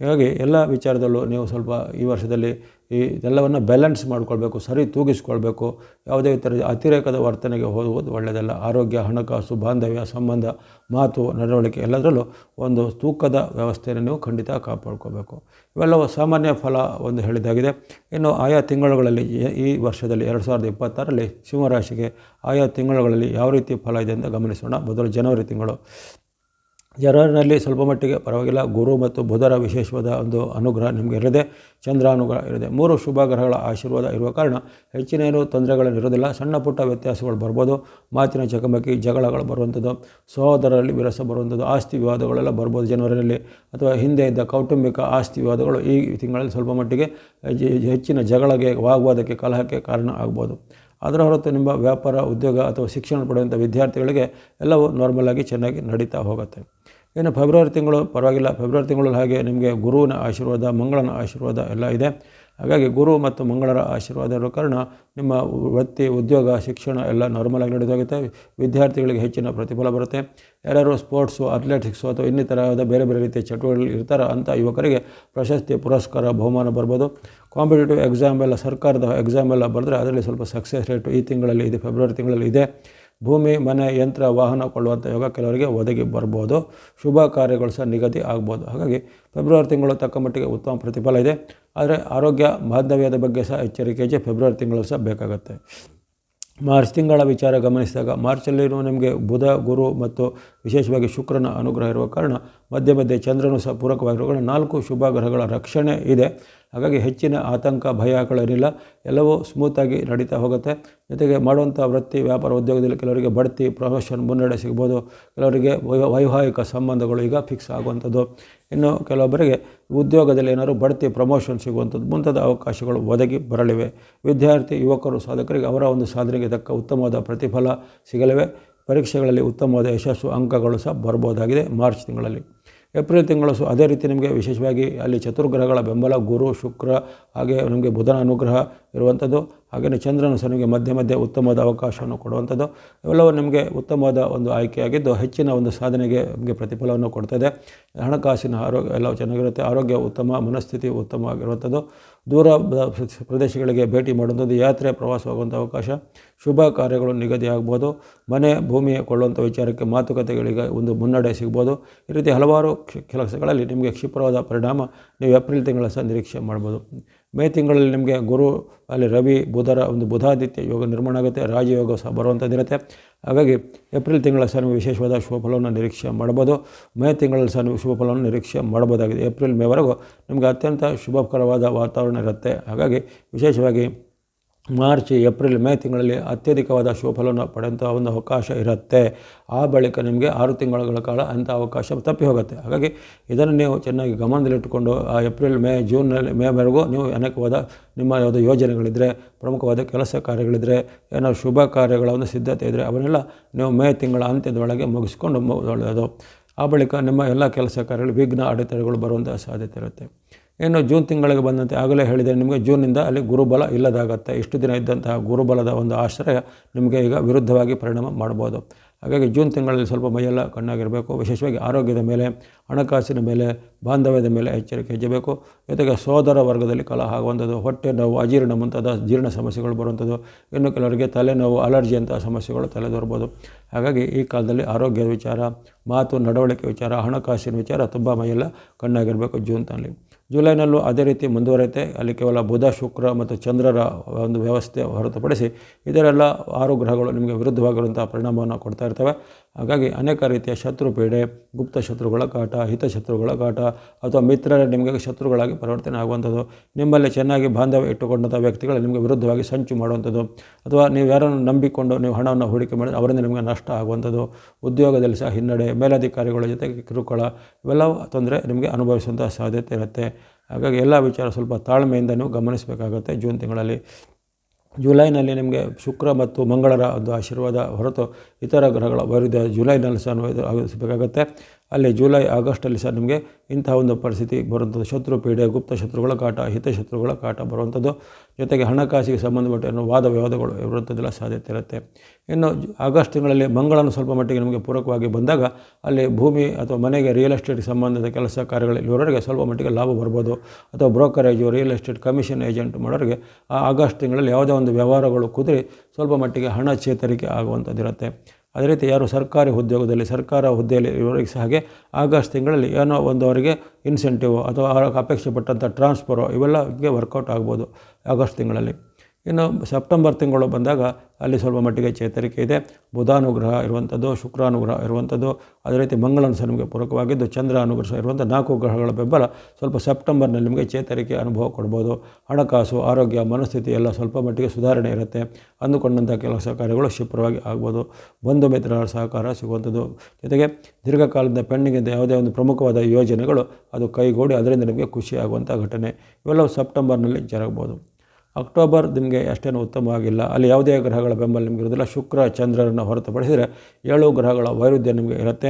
ಹೀಗಾಗಿ ಎಲ್ಲ ವಿಚಾರದಲ್ಲೂ ನೀವು ಸ್ವಲ್ಪ ಈ ವರ್ಷದಲ್ಲಿ ಈ ಇದೆಲ್ಲವನ್ನು ಬ್ಯಾಲೆನ್ಸ್ ಮಾಡಿಕೊಳ್ಬೇಕು, ಸರಿ ತೂಗಿಸ್ಕೊಳ್ಬೇಕು. ಯಾವುದೇ ಥರದ ಅತಿರೇಕದ ವರ್ತನೆಗೆ ಹೋಗುವುದು ಒಳ್ಳೆಯದಲ್ಲ ಆರೋಗ್ಯ, ಹಣಕಾಸು, ಬಾಂಧವ್ಯ, ಸಂಬಂಧ, ಮಾತು, ನಡವಳಿಕೆ ಎಲ್ಲದರಲ್ಲೂ ಒಂದು ತೂಕದ ವ್ಯವಸ್ಥೆಯನ್ನು ನೀವು ಖಂಡಿತ ಕಾಪಾಡ್ಕೋಬೇಕು. ಇವೆಲ್ಲವೂ ಸಾಮಾನ್ಯ ಫಲ ಒಂದು ಹೇಳಿದಾಗಿದೆ. ಇನ್ನು ಆಯಾ ತಿಂಗಳುಗಳಲ್ಲಿ ಈ ವರ್ಷದಲ್ಲಿ ಎರಡು ಸಾವಿರದ ಇಪ್ಪತ್ತಾರರಲ್ಲಿ ಸಿಂಹರಾಶಿಗೆ ಆಯಾ ತಿಂಗಳುಗಳಲ್ಲಿ ಯಾವ ರೀತಿ ಫಲ ಇದೆ ಅಂತ ಗಮನಿಸೋಣ. ಮೊದಲು ಜನವರಿ ತಿಂಗಳು. ಜನವರಿನಲ್ಲಿ ಸ್ವಲ್ಪ ಮಟ್ಟಿಗೆ ಪರವಾಗಿಲ್ಲ. ಗುರು ಮತ್ತು ಬುಧರ ವಿಶೇಷವಾದ ಒಂದು ಅನುಗ್ರಹ ನಿಮಗೆ ಇರದೆ ಚಂದ್ರ ಅನುಗ್ರಹ ಇರದೆ ಮೂರು ಶುಭ ಗ್ರಹಗಳ ಆಶೀರ್ವಾದ ಇರುವ ಕಾರಣ ಹೆಚ್ಚಿನ ಏನು ತೊಂದರೆಗಳನ್ನು ಇರೋದಿಲ್ಲ ಸಣ್ಣ ಪುಟ್ಟ ವ್ಯತ್ಯಾಸಗಳು ಬರ್ಬೋದು. ಮಾತಿನ ಚಕಮಕಿ, ಜಗಳಗಳು ಬರುವಂಥದ್ದು. ಸಹೋದರರಲ್ಲಿ ವಿರಸ ಬರುವಂಥದ್ದು. ಆಸ್ತಿ ವಿವಾದಗಳೆಲ್ಲ ಬರ್ಬೋದು ಜನವರಿಯಲ್ಲಿ ಅಥವಾ ಹಿಂದೆ ಇದ್ದ ಕೌಟುಂಬಿಕ ಆಸ್ತಿ ವಿವಾದಗಳು ಈ ತಿಂಗಳಲ್ಲಿ ಸ್ವಲ್ಪ ಮಟ್ಟಿಗೆ ಹೆಚ್ಚಿನ ಜಗಳಗೆ, ವಾಗ್ವಾದಕ್ಕೆ, ಕಲಹಕ್ಕೆ ಕಾರಣ ಆಗ್ಬೋದು. ಅದರ ಹೊರತು ನಿಮ್ಮ ವ್ಯಾಪಾರ, ಉದ್ಯೋಗ ಅಥವಾ ಶಿಕ್ಷಣ ಪಡೆಯುವಂಥ ವಿದ್ಯಾರ್ಥಿಗಳಿಗೆ ಎಲ್ಲವೂ ನಾರ್ಮಲ್ ಆಗಿ ಚೆನ್ನಾಗಿ ನಡೀತಾ ಹೋಗುತ್ತೆ. ಇನ್ನು ಫೆಬ್ರವರಿ ತಿಂಗಳು ಪರವಾಗಿಲ್ಲ. ಫೆಬ್ರವರಿ ತಿಂಗಳಲ್ಲಿ ಹಾಗೆ ನಿಮಗೆ ಗುರುವಿನ ಆಶೀರ್ವಾದ, ಮಂಗಳನ ಆಶೀರ್ವಾದ ಎಲ್ಲ ಇದೆ. ಹಾಗಾಗಿ ಗುರು ಮತ್ತು ಮಂಗಳರ ಆಶೀರ್ವಾದ ಇರೋ ಕಾರಣ ನಿಮ್ಮ ವೃತ್ತಿ, ಉದ್ಯೋಗ, ಶಿಕ್ಷಣ ಎಲ್ಲ ನಾರ್ಮಲಾಗಿ ನಡೆದೋಗುತ್ತೆ ವಿದ್ಯಾರ್ಥಿಗಳಿಗೆ ಹೆಚ್ಚಿನ ಪ್ರತಿಫಲ ಬರುತ್ತೆ. ಯಾರ್ಯಾರು ಸ್ಪೋರ್ಟ್ಸು ಅಥ್ಲೆಟಿಕ್ಸು ಅಥವಾ ಇನ್ನಿತರವಾದ ಬೇರೆ ಬೇರೆ ರೀತಿಯ ಚಟುವಟಿಕೆಗಳು ಇರ್ತಾರೋ ಅಂಥ ಯುವಕರಿಗೆ ಪ್ರಶಸ್ತಿ, ಪುರಸ್ಕಾರ, ಬಹುಮಾನ ಬರ್ಬೋದು. ಕಾಂಪಿಟೇಟಿವ್ ಎಕ್ಸಾಮ್ ಎಲ್ಲ ಸರ್ಕಾರದ ಎಕ್ಸಾಮ್ ಎಲ್ಲ ಬರೆದ್ರೆ ಅದರಲ್ಲಿ ಸ್ವಲ್ಪ ಸಕ್ಸಸ್ ರೇಟು ಈ ತಿಂಗಳಲ್ಲಿ ಇದೆ ಫೆಬ್ರವರಿ ತಿಂಗಳಲ್ಲಿ ಇದೆ. ಭೂಮಿ, ಮನೆ, ಯಂತ್ರ, ವಾಹನ ಕೊಳ್ಳುವಂಥ ಯೋಗ ಕೆಲವರಿಗೆ ಒದಗಿ ಬರ್ಬೋದು. ಶುಭ ಕಾರ್ಯಗಳು ಸಹ ನಿಗದಿ ಆಗ್ಬೋದು. ಹಾಗಾಗಿ ಫೆಬ್ರವರಿ ತಿಂಗಳು ತಕ್ಕ ಮಟ್ಟಿಗೆ ಉತ್ತಮ ಪ್ರತಿಫಲ ಇದೆ. ಆದರೆ ಆರೋಗ್ಯ, ಬಾಂಧವ್ಯದ ಬಗ್ಗೆ ಸಹ ಎಚ್ಚರಿಕೆ ಫೆಬ್ರವರಿ ತಿಂಗಳು ಸಹ ಬೇಕಾಗುತ್ತೆ. ಮಾರ್ಚ್ ತಿಂಗಳ ವಿಚಾರ ಗಮನಿಸಿದಾಗ ಮಾರ್ಚಲ್ಲಿರುವ ನಿಮಗೆ ಬುಧ, ಗುರು ಮತ್ತು ವಿಶೇಷವಾಗಿ ಶುಕ್ರನ ಅನುಗ್ರಹ ಇರುವ ಕಾರಣ ಮಧ್ಯೆ ಮಧ್ಯೆ ಚಂದ್ರನು ಸಹ ಪೂರಕವಾಗಿರುವ ನಾಲ್ಕು ಶುಭ ಗ್ರಹಗಳ ರಕ್ಷಣೆ ಇದೆ. ಹಾಗಾಗಿ ಹೆಚ್ಚಿನ ಆತಂಕ ಭಯಗಳೇನಿಲ್ಲ ಎಲ್ಲವೂ ಸ್ಮೂತಾಗಿ ನಡೀತಾ ಹೋಗುತ್ತೆ. ಜೊತೆಗೆ ಮಾಡುವಂಥ ವೃತ್ತಿ, ವ್ಯಾಪಾರ, ಉದ್ಯೋಗದಲ್ಲಿ ಕೆಲವರಿಗೆ ಬಡ್ತಿ ಪ್ರಮೋಷನ್ ಮುನ್ನಡೆ ಸಿಗ್ಬೋದು. ಕೆಲವರಿಗೆ ವೈವಾಹಿಕ ಸಂಬಂಧಗಳು ಈಗ ಫಿಕ್ಸ್ ಆಗುವಂಥದ್ದು. ಇನ್ನು ಕೆಲವೊಬ್ಬರಿಗೆ ಉದ್ಯೋಗದಲ್ಲಿ ಏನಾದರೂ ಬಡ್ತಿ ಪ್ರಮೋಷನ್ ಸಿಗುವಂಥದ್ದು. ಮುಂತಾದ ಅವಕಾಶಗಳು ಒದಗಿ ಬರಲಿವೆ. ವಿದ್ಯಾರ್ಥಿ, ಯುವಕರು, ಸಾಧಕರಿಗೆ ಅವರ ಒಂದು ಸಾಧನೆಗೆ ತಕ್ಕ ಉತ್ತಮವಾದ ಪ್ರತಿಫಲ ಸಿಗಲಿವೆ. ಪರೀಕ್ಷೆಗಳಲ್ಲಿ ಉತ್ತಮವಾದ ಯಶಸ್ಸು, ಅಂಕಗಳು ಸಹ ಬರ್ಬೋದಾಗಿದೆ ಮಾರ್ಚ್ ತಿಂಗಳಲ್ಲಿ. ಏಪ್ರಿಲ್ ತಿಂಗಳು ಸೊ ಅದೇ ರೀತಿ ನಿಮಗೆ ವಿಶೇಷವಾಗಿ ಅಲ್ಲಿ ಚತುರ್ಗ್ರಹಗಳ ಬೆಂಬಲ ಗುರು, ಶುಕ್ರ, ಹಾಗೆ ನಿಮಗೆ ಬುಧನ ಅನುಗ್ರಹ ಇರುವಂಥದ್ದು. ಹಾಗೆಯೇ ಚಂದ್ರನು ಸಹ ನಿಮಗೆ ಮಧ್ಯೆ ಮಧ್ಯೆ ಉತ್ತಮವಾದ ಅವಕಾಶವನ್ನು ಕೊಡುವಂಥದ್ದು. ಇವೆಲ್ಲವೂ ನಿಮಗೆ ಉತ್ತಮವಾದ ಒಂದು ಆಯ್ಕೆಯಾಗಿದ್ದು, ಹೆಚ್ಚಿನ ಒಂದು ಸಾಧನೆಗೆ ನಿಮಗೆ ಪ್ರತಿಫಲವನ್ನು ಕೊಡ್ತದೆ. ಹಣಕಾಸಿನ ಆರೋಗ್ಯ ಎಲ್ಲ ಚೆನ್ನಾಗಿರುತ್ತೆ. ಆರೋಗ್ಯ ಉತ್ತಮ, ಮನಸ್ಥಿತಿ ಉತ್ತಮವಾಗಿರುವಂಥದ್ದು. ದೂರ ಪ್ರದೇಶಗಳಿಗೆ ಭೇಟಿ ಮಾಡುವಂಥದ್ದು, ಯಾತ್ರೆ ಪ್ರವಾಸವಾಗುವಂಥ ಅವಕಾಶ. ಶುಭ ಕಾರ್ಯಗಳು ನಿಗದಿ ಆಗ್ಬೋದು. ಮನೆ, ಭೂಮಿ ಕೊಳ್ಳುವಂಥ ವಿಚಾರಕ್ಕೆ ಮಾತುಕತೆಗಳಿಗೆ ಒಂದು ಮುನ್ನಡೆ ಸಿಗ್ಬೋದು. ಈ ರೀತಿ ಹಲವಾರು ಕೆಲಸಗಳಲ್ಲಿ ನಿಮಗೆ ಕ್ಷಿಪ್ರವಾದ ಪರಿಣಾಮ ನೀವು ಏಪ್ರಿಲ್ ತಿಂಗಳ ಸಹ ನಿರೀಕ್ಷೆ ಮಾಡ್ಬೋದು. ಮೇ ತಿಂಗಳಲ್ಲಿ ನಿಮಗೆ ಗುರು ಅಲ್ಲಿ ರವಿ, ಬುಧರ ಒಂದು ಬುಧಾದಿತ್ಯ ಯೋಗ ನಿರ್ಮಾಣ ಆಗುತ್ತೆ, ರಾಜಯೋಗ ಸಹ ಬರುವಂಥದ್ದಿರುತ್ತೆ. ಹಾಗಾಗಿ ಏಪ್ರಿಲ್ ತಿಂಗಳ ಸಹ ನೀವು ವಿಶೇಷವಾದ ಶುಭ ಫಲವನ್ನು ನಿರೀಕ್ಷೆ ಮಾಡ್ಬೋದು. ಮೇ ತಿಂಗಳಲ್ಲಿ ಸಹ ನೀವು ಶುಭ ಫಲವನ್ನು ನಿರೀಕ್ಷೆ ಮಾಡ್ಬೋದಾಗಿದೆ. ಏಪ್ರಿಲ್, ಮೇವರೆಗೂ ನಿಮಗೆ ಅತ್ಯಂತ ಶುಭಕರವಾದ ವಾತಾವರಣ ಇರುತ್ತೆ. ಹಾಗಾಗಿ ವಿಶೇಷವಾಗಿ ಮಾರ್ಚ್, ಏಪ್ರಿಲ್, ಮೇ ತಿಂಗಳಲ್ಲಿ ಅತ್ಯಧಿಕವಾದ ಶುಭಫಲವನ್ನು ಪಡೆಯುವಂಥ ಒಂದು ಅವಕಾಶ ಇರುತ್ತೆ. ಆ ಬಳಿಕ ನಿಮಗೆ ಆರು ತಿಂಗಳ ಕಾಲ ಅಂಥ ಅವಕಾಶ ತಪ್ಪಿ ಹೋಗುತ್ತೆ. ಹಾಗಾಗಿ ಇದನ್ನು ನೀವು ಚೆನ್ನಾಗಿ ಗಮನದಲ್ಲಿಟ್ಟುಕೊಂಡು, ಆ ಏಪ್ರಿಲ್, ಮೇ, ಜೂನ್ನಲ್ಲಿ ಮೇವರೆಗೂ ನೀವು ಅನೇಕವಾದ ನಿಮ್ಮ ಯಾವುದೋ ಯೋಜನೆಗಳಿದ್ದರೆ ಪ್ರಮುಖವಾದ ಕೆಲಸ ಕಾರ್ಯಗಳಿದ್ದರೆ ಏನೋ ಶುಭ ಕಾರ್ಯಗಳ ಒಂದು ಸಿದ್ಧತೆ ಇದ್ದರೆ ಅವನ್ನೆಲ್ಲ ನೀವು ಮೇ ತಿಂಗಳ ಅಂತ್ಯದೊಳಗೆ ಮುಗಿಸ್ಕೊಂಡು ಒಳ್ಳೆಯದು ಆ ಬಳಿಕ ನಿಮ್ಮ ಎಲ್ಲ ಕೆಲಸ ಕಾರ್ಯಗಳು, ವಿಘ್ನ ಅಡೆತಡೆಗಳು ಬರುವಂಥ ಸಾಧ್ಯತೆ ಇರುತ್ತೆ. ಏನು ಜೂನ್ ತಿಂಗಳಿಗೆ ಬಂದಂತೆ ಆಗಲೇ ಹೇಳಿದೆ ನಿಮಗೆ ಜೂನಿಂದ ಅಲ್ಲಿ ಗುರುಬಲ ಇಲ್ಲದಾಗತ್ತೆ. ಇಷ್ಟು ದಿನ ಇದ್ದಂತಹ ಗುರುಬಲದ ಒಂದು ಆಶ್ರಯ ನಿಮಗೆ ಈಗ ವಿರುದ್ಧವಾಗಿ ಪರಿಣಾಮ ಮಾಡ್ಬೋದು. ಹಾಗಾಗಿ ಜೂನ್ ತಿಂಗಳಲ್ಲಿ ಸ್ವಲ್ಪ ಮೈಯೆಲ್ಲ ಕಣ್ಣಾಗಿರಬೇಕು. ವಿಶೇಷವಾಗಿ ಆರೋಗ್ಯದ ಮೇಲೆ, ಹಣಕಾಸಿನ ಮೇಲೆ, ಬಾಂಧವ್ಯದ ಮೇಲೆ ಎಚ್ಚರಿಕೆ ಹೆಜ್ಜಬೇಕು ಜೊತೆಗೆ ಸೋದರ ವರ್ಗದಲ್ಲಿ ಕಲಹ ಆಗುವಂಥದ್ದು, ಹೊಟ್ಟೆ ನೋವು, ಅಜೀರ್ಣ ಮುಂತಾದ ಜೀರ್ಣ ಸಮಸ್ಯೆಗಳು ಬರುವಂಥದ್ದು. ಇನ್ನು ಕೆಲವರಿಗೆ ತಲೆನೋವು, ಅಲರ್ಜಿ ಅಂತಹ ಸಮಸ್ಯೆಗಳು ತಲೆದೋರ್ಬೋದು. ಹಾಗಾಗಿ ಈ ಕಾಲದಲ್ಲಿ ಆರೋಗ್ಯ ವಿಚಾರ, ಮಾತು, ನಡವಳಿಕೆ ವಿಚಾರ, ಹಣಕಾಸಿನ ವಿಚಾರ ತುಂಬ ಮೈಯೆಲ್ಲ ಕಣ್ಣಾಗಿರಬೇಕು ಜೂನ್ ತಿಂಗಳಲ್ಲಿ. ಜುಲೈನಲ್ಲೂ ಅದೇ ರೀತಿ ಮುಂದುವರಿಯುತ್ತೆ. ಅಲ್ಲಿ ಕೇವಲ ಬುಧ, ಶುಕ್ರ ಮತ್ತು ಚಂದ್ರರ ಒಂದು ವ್ಯವಸ್ಥೆ ಹೊರತುಪಡಿಸಿ ಇದರೆಲ್ಲ ಆರು ಗ್ರಹಗಳು ನಿಮಗೆ ವಿರುದ್ಧವಾಗಿರುವಂಥ ಪರಿಣಾಮವನ್ನು ಕೊಡ್ತಾ ಇರ್ತವೆ. ಹಾಗಾಗಿ ಅನೇಕ ರೀತಿಯ ಶತ್ರು ಪೀಡೆ, ಗುಪ್ತ ಶತ್ರುಗಳ ಕಾಟ ಹಿತಶತ್ರುಗಳ ಕಾಟ ಅಥವಾ ಮಿತ್ರರ ನಿಮಗೆ ಶತ್ರುಗಳಾಗಿ ಪರಿವರ್ತನೆ ಆಗುವಂಥದ್ದು, ನಿಮ್ಮಲ್ಲಿ ಚೆನ್ನಾಗಿ ಬಾಂಧವ್ಯ ಇಟ್ಟುಕೊಂಡಂಥ ವ್ಯಕ್ತಿಗಳು ನಿಮಗೆ ವಿರುದ್ಧವಾಗಿ ಸಂಚು ಮಾಡುವಂಥದ್ದು ಅಥವಾ ನೀವು ಯಾರನ್ನು ನಂಬಿಕೊಂಡು ನೀವು ಹಣವನ್ನು ಹೂಡಿಕೆ ಮಾಡಿದರೆ ಅವರಿಂದ ನಿಮಗೆ ನಷ್ಟ ಆಗುವಂಥದ್ದು, ಉದ್ಯೋಗದಲ್ಲಿ ಸಹ ಹಿನ್ನಡೆ, ಮೇಲಧಿಕಾರಿಗಳ ಜೊತೆಗೆ ಕಿರುಕುಳ ಇವೆಲ್ಲವೂ ತೊಂದರೆ ನಿಮಗೆ ಅನುಭವಿಸುವಂಥ ಸಾಧ್ಯತೆ ಇರುತ್ತೆ. ಹಾಗಾಗಿ ಎಲ್ಲ ವಿಚಾರ ಸ್ವಲ್ಪ ತಾಳ್ಮೆಯಿಂದ ನೀವು ಗಮನಿಸಬೇಕಾಗುತ್ತೆ ಜೂನ್ ತಿಂಗಳಲ್ಲಿ. ಜುಲೈನಲ್ಲಿ ನಿಮಗೆ ಶುಕ್ರ ಮತ್ತು ಮಂಗಳರ ಒಂದು ಆಶೀರ್ವಾದ ಹೊರತು ಇತರ ಗ್ರಹಗಳ ವೈರುಧ್ಯ ಜುಲೈನಲ್ಲಿ ಸಹ ಆಗಮಿಸಬೇಕಾಗತ್ತೆ ಅಲ್ಲಿ ಜುಲೈ, ಆಗಸ್ಟಲ್ಲಿ ಸಹ ನಿಮಗೆ ಇಂತಹ ಒಂದು ಪರಿಸ್ಥಿತಿ ಬರುವಂಥದ್ದು. ಶತ್ರು ಪೀಡೆ, ಗುಪ್ತ ಶತ್ರುಗಳ ಕಾಟ, ಹಿತಶತ್ರುಗಳ ಕಾಟ ಬರುವಂಥದ್ದು. ಜೊತೆಗೆ ಹಣಕಾಸಿಗೆ ಸಂಬಂಧಪಟ್ಟ ವಾದ ವಿವಾದಗಳು ಇರುವಂಥದ್ದೆಲ್ಲ ಸಾಧ್ಯತೆ ಇರುತ್ತೆ. ಇನ್ನು ಆಗಸ್ಟ್ ತಿಂಗಳಲ್ಲಿ ಮಂಗಳನು ಸ್ವಲ್ಪ ಮಟ್ಟಿಗೆ ನಮಗೆ ಪೂರಕವಾಗಿ ಬಂದಾಗ ಅಲ್ಲಿ ಭೂಮಿ ಅಥವಾ ಮನೆಗೆ ರಿಯಲ್ ಎಸ್ಟೇಟ್ ಸಂಬಂಧದ ಕೆಲಸ ಕಾರ್ಯಗಳಲ್ಲಿ ಇವರವರಿಗೆ ಸ್ವಲ್ಪ ಮಟ್ಟಿಗೆ ಲಾಭ ಬರ್ಬೋದು. ಅಥವಾ brokerage real estate commission agent ಮಾಡೋರಿಗೆ ಆ ಆಗಸ್ಟ್ ತಿಂಗಳಲ್ಲಿ ಯಾವುದೇ ಒಂದು ವ್ಯವಹಾರಗಳು ಕುದುರೆ ಸ್ವಲ್ಪ ಮಟ್ಟಿಗೆ ಹಣ ಚೇತರಿಕೆ ಆಗುವಂಥದ್ದಿರುತ್ತೆ. ಅದೇ ರೀತಿ ಯಾರು ಸರ್ಕಾರಿ ಉದ್ಯೋಗದಲ್ಲಿ, ಸರ್ಕಾರ ಹುದ್ದೆಯಲ್ಲಿ ಇವರಿಗೆ ಸಹ ಹಾಗೆ ಆಗಸ್ಟ್ ತಿಂಗಳಲ್ಲಿ ಏನೋ ಒಂದು ಅವರಿಗೆ ಇನ್ಸೆಂಟಿವ್ ಅಥವಾ ಅವರ ಅಪೇಕ್ಷೆ ಪಟ್ಟಂಥ ಟ್ರಾನ್ಸ್ಫರು ಇವೆಲ್ಲ ವರ್ಕೌಟ್ ಆಗ್ಬೋದು ಆಗಸ್ಟ್ ತಿಂಗಳಲ್ಲಿ. ಇನ್ನು ಸೆಪ್ಟೆಂಬರ್ ತಿಂಗಳು ಬಂದಾಗ ಅಲ್ಲಿ ಸ್ವಲ್ಪ ಮಟ್ಟಿಗೆ ಚೇತರಿಕೆ ಇದೆ. ಬುಧಾನುಗ್ರಹ ಇರುವಂಥದ್ದು, ಶುಕ್ರಾನುಗ್ರಹ ಇರುವಂಥದ್ದು, ಅದೇ ರೀತಿ ಮಂಗಳನ ಸಹ ನಿಮಗೆ ಪೂರಕವಾಗಿದ್ದು ಚಂದ್ರ ಅನುಗ್ರಹ ಇರುವಂಥ ನಾಲ್ಕು ಗ್ರಹಗಳ ಬೆಂಬಲ ಸ್ವಲ್ಪ ಸೆಪ್ಟೆಂಬರ್ನಲ್ಲಿ ನಿಮಗೆ ಚೇತರಿಕೆ ಅನುಭವ ಕೊಡ್ಬೋದು. ಹಣಕಾಸು, ಆರೋಗ್ಯ, ಮನಸ್ಥಿತಿ ಎಲ್ಲ ಸ್ವಲ್ಪ ಮಟ್ಟಿಗೆ ಸುಧಾರಣೆ ಇರುತ್ತೆ. ಅಂದುಕೊಂಡಂಥ ಕೆಲಸ ಕಾರ್ಯಗಳು ಕ್ಷಿಪ್ರವಾಗಿ ಆಗ್ಬೋದು. ಬಂಧು ಮಿತ್ರರ ಸಹಕಾರ ಸಿಗುವಂಥದ್ದು. ಜೊತೆಗೆ ದೀರ್ಘಕಾಲದ ಪೆಂಡಿಂಗಿಂದ ಯಾವುದೇ ಒಂದು ಪ್ರಮುಖವಾದ ಯೋಜನೆಗಳು ಅದು ಕೈಗೂಡಿ ಅದರಿಂದ ನಿಮಗೆ ಖುಷಿಯಾಗುವಂಥ ಘಟನೆ. ಇವೆಲ್ಲವೂ ಸೆಪ್ಟೆಂಬರ್ನಲ್ಲಿ ಜರುಗ್ಬೋದು. ಅಕ್ಟೋಬರ್ ನಿಮಗೆ ಅಷ್ಟೇನು ಉತ್ತಮವಾಗಿಲ್ಲ. ಅಲ್ಲಿ ಯಾವುದೇ ಗ್ರಹಗಳ ಬೆಂಬಲ ನಿಮಗೆ ಇರೋದಿಲ್ಲ ಶುಕ್ರ, ಚಂದ್ರರನ್ನು ಹೊರತುಪಡಿಸಿದರೆ ಏಳು ಗ್ರಹಗಳ ವೈರುಧ್ಯ ನಿಮಗೆ ಇರುತ್ತೆ.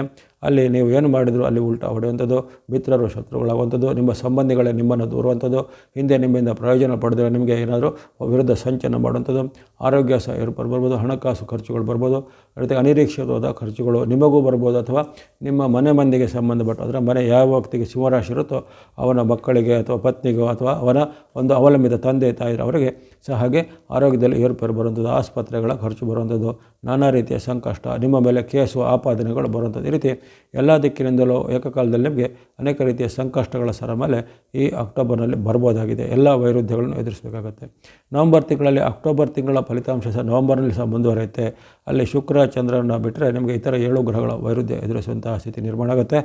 ಅಲ್ಲಿ ನೀವು ಏನು ಮಾಡಿದ್ರು ಅಲ್ಲಿ ಉಲ್ಟಾ ಹೊಡೆಯುವಂಥದ್ದು, ಮಿತ್ರರು, ಶತ್ರುಗಳಾಗುವಂಥದ್ದು, ನಿಮ್ಮ ಸಂಬಂಧಿಗಳೇ ನಿಮ್ಮನ್ನು ದೂರುವಂಥದ್ದು, ಹಿಂದೆ ನಿಮ್ಮಿಂದ ಪ್ರಯೋಜನ ಪಡೆದರೆ ನಿಮಗೆ ಏನಾದರೂ ವಿರುದ್ಧ ಸಂಚನ ಮಾಡುವಂಥದ್ದು, ಆರೋಗ್ಯ ಸಹ ಏರ್ಪಾಡು ಬರ್ಬೋದು, ಹಣಕಾಸು ಖರ್ಚುಗಳು ಬರ್ಬೋದು ಜೊತೆಗೆ ಅನಿರೀಕ್ಷಿತವಾದ ಖರ್ಚುಗಳು ನಿಮಗೂ ಬರ್ಬೋದು ಅಥವಾ ನಿಮ್ಮ ಮನೆ ಮಂದಿಗೆ ಸಂಬಂಧಪಟ್ಟ, ಅಂದರೆ ಮನೆ ಯಾವ ವ್ಯಕ್ತಿಗೆ ಸಿಂಹರಾಶಿ ಇರುತ್ತೋ ಅವನ ಮಕ್ಕಳಿಗೆ ಅಥವಾ ಪತ್ನಿಗೋ ಅಥವಾ ಅವನ ಒಂದು ಅವಲಂಬಿತ ತಂದೆ ತಾಯಿರವರಿಗೆ ಸಹ ಹಾಗೆ ಆರೋಗ್ಯದಲ್ಲಿ ಏರ್ಪೇರು ಬರುವಂಥದ್ದು, ಆಸ್ಪತ್ರೆಗಳ ಖರ್ಚು ಬರುವಂಥದ್ದು. ನಾನಾ ರೀತಿಯ ಸಂಕಷ್ಟ, ನಿಮ್ಮ ಮೇಲೆ ಕೇಸು, ಆಪಾದನೆಗಳು ಬರುವಂಥದ್ದು. ಈ ರೀತಿ ಎಲ್ಲ ದಿಕ್ಕಿನಿಂದಲೂ ಏಕಕಾಲದಲ್ಲಿ ನಿಮಗೆ ಅನೇಕ ರೀತಿಯ ಸಂಕಷ್ಟಗಳ ಸರ ಮೇಲೆ ಈ ಅಕ್ಟೋಬರ್ನಲ್ಲಿ ಬರ್ಬೋದಾಗಿದೆ. ಎಲ್ಲ ವೈರುಧ್ಯಗಳನ್ನು ಎದುರಿಸಬೇಕಾಗುತ್ತೆ. ನವಂಬರ್ ತಿಂಗಳಲ್ಲಿ ಅಕ್ಟೋಬರ್ ತಿಂಗಳ ಫಲಿತಾಂಶ ಸಹ ನವಂಬರ್ನಲ್ಲಿ ಸಹ ಮುಂದುವರಿಯುತ್ತೆ. ಅಲ್ಲಿ ಶುಕ್ರ ಚಂದ್ರನ ಬಿಟ್ಟರೆ ನಿಮಗೆ ಇತರ ಏಳು ಗ್ರಹಗಳ ವೈರುಧ್ಯ ಎದುರಿಸುವಂತಹ ಸ್ಥಿತಿ ನಿರ್ಮಾಣ ಆಗುತ್ತೆ.